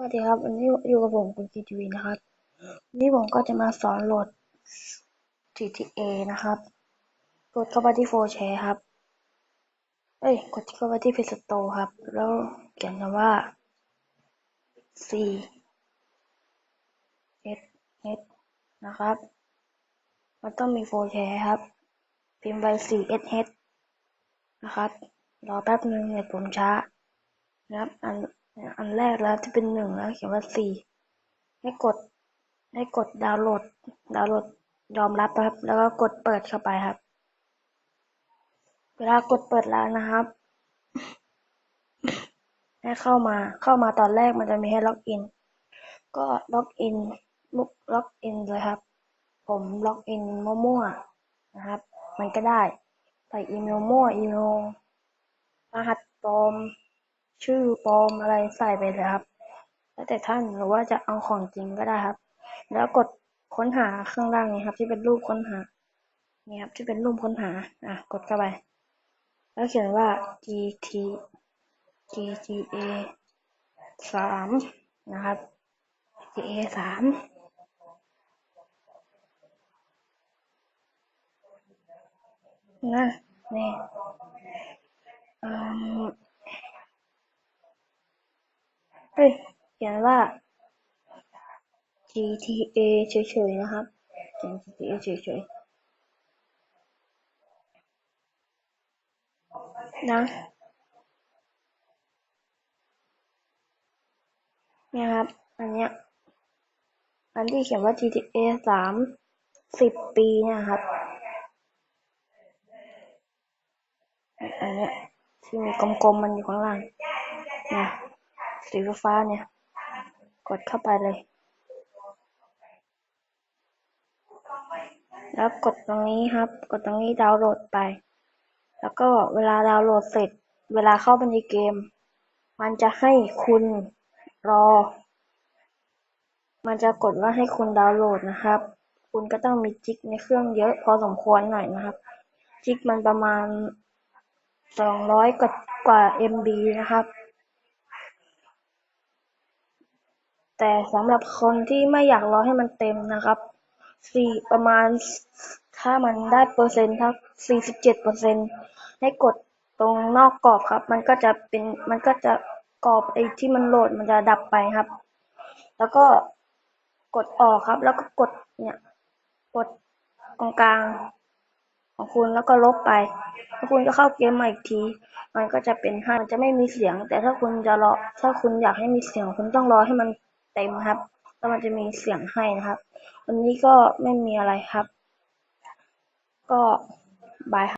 สวัสดีครับ วันนี้อยู่กับผมคุณกีทีวีนะครับ วันนี้ผมก็จะมาสอนโหลด GTA นะครับ กดเข้าไปที่โฟร์แชร์ครับ เอ้ย กดเข้าไปที่เพจสโตร์ครับ แล้วเขียนคำว่า C S S นะครับ มันต้องมีโฟร์แชร์ครับ พิมพ์ไป C S S นะครับ รอแป๊บนึงเนี่ยผมช้านะครับ อัน อันแรกแล้วที่เป็นหนึ่งแล้วเขียนว่าสี่ให้กด ให้กดดาวน์โหลด ดาวน์โหลดยอมรับนะครับ แล้วก็กดเปิดเข้าไปครับ เวลากดเปิดแล้วนะครับ ให้เข้ามา เข้ามาตอนแรกมันจะมีให้ล็อกอิน ก็ล็อกอินมุกล็อกอินเลยครับ ผมล็อกอินมั่วๆนะครับ มันก็ได้ ใส่อีเมลมั่วอีเมลรหัสปลอม ชื่อปลอมอะไรใส่ไปเลยครับ แล้วแต่ท่านหรือว่าจะเอาของจริงก็ได้ครับ แล้วกดค้นหาข้างล่างนี้ครับ ที่เป็นรูปค้นหานี่ครับที่เป็นรูปค้นหา อะ กดเข้าไป แล้วเขียนว่า gt gta สามนะครับ gta สามนะนี่อืม เฮ้เขียนว่า GTA เฉยๆนะครับเขียน GTA เฉยๆนะเนี่ยครับ อันเนี้ย อันที่เขียนว่า GTA สามสิบปีเนี่ยครับ อันเนี้ยที่มีกลมๆมันอยู่ข้างล่างเนี่ย สีฟ้าเนี่ย กดเข้าไปเลย แล้วกดตรงนี้ครับ กดตรงนี้ดาวน์โหลดไป แล้วก็เวลาดาวน์โหลดเสร็จ เวลาเข้าไปในเกม มันจะให้คุณรอ มันจะกดว่าให้คุณดาวน์โหลดนะครับ คุณก็ต้องมีจิกในเครื่องเยอะพอสมควรหน่อยนะครับ จิกมันประมาณสองร้อยกว่ากว่า MB นะครับ แต่สำหรับคนที่ไม่อยากรอให้มันเต็มนะครับสี่ประมาณ ถ้ามันได้เปอร์เซ็นต์ครับสี่สิบเจ็ดเปอร์เซ็นต์ให้กดตรงนอกกรอบครับ มันก็จะเป็นมันก็จะกรอบไอ้ที่มันโหลดมันจะดับไปครับ แล้วก็กดออกครับ แล้วก็กดเนี่ย กดตรงกลางของคุณแล้วก็ลบไป แล้วคุณก็เข้าเกมใหม่อีกที มันก็จะเป็นให้มันจะไม่มีเสียง แต่ถ้าคุณจะรอ ถ้าคุณอยากให้มีเสียง คุณต้องรอให้มัน เต็มครับ แล้วมันจะมีเสียงให้นะครับ วันนี้ก็ไม่มีอะไรครับ ก็บายครับ